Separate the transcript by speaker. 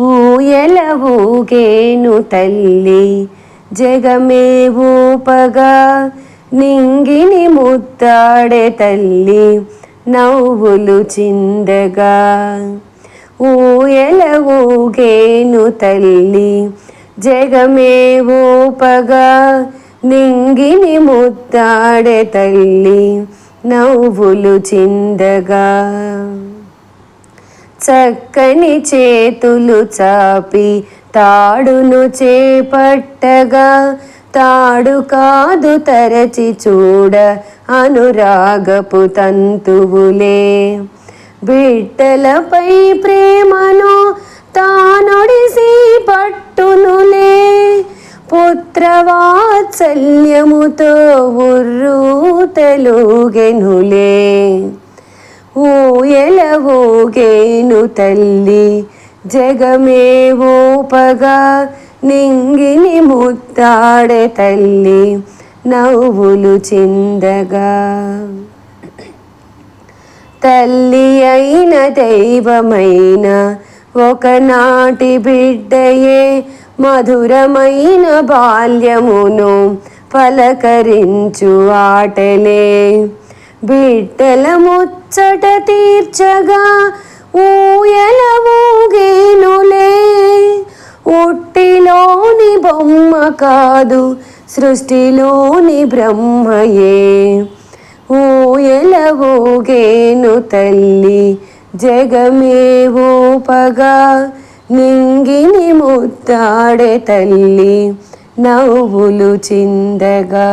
Speaker 1: ఊయల ఊగేను తల్లి జగమే ఊపగా నింగిని ముద్దాడే తల్లి నవ్వులు చిందగా. ఊయల ఊగేను తల్లి జగమే ఊపగా నింగిని ముద్దాడే తల్లి నవ్వులు చిందగా. సక్కని చేతులు చాపి తాడును చేపట్టగా తాడు కాదు తరచి చూడ అనురాగపు తంతువులే. బిడ్డలపై ప్రేమను తానొడిసి పట్టునులే. పుత్రవాత్సల్యముతో ఉర్రు తెలుగెనులే. ఊయల ఊగేను తల్లి. జగమే నింగిని ముత్తాడే తల్లి. నవ్వులు చిందగా. తల్లి అయిన దైవమైన ఒకనాటి బిడ్డయే మధురమైన బాల్యమును పలకరించు ఆటలే. బిడ్డల ముచ్చట తీర్చగా ఊయల ఊగేనులే. ఉట్టిలోని బొమ్మ కాదు సృష్టిలోని బ్రహ్మయే. ఊయల ఊగేను తల్లి జగమే ఊపగా నింగిని ముద్దాడే తల్లి నవ్వులు చిందగా.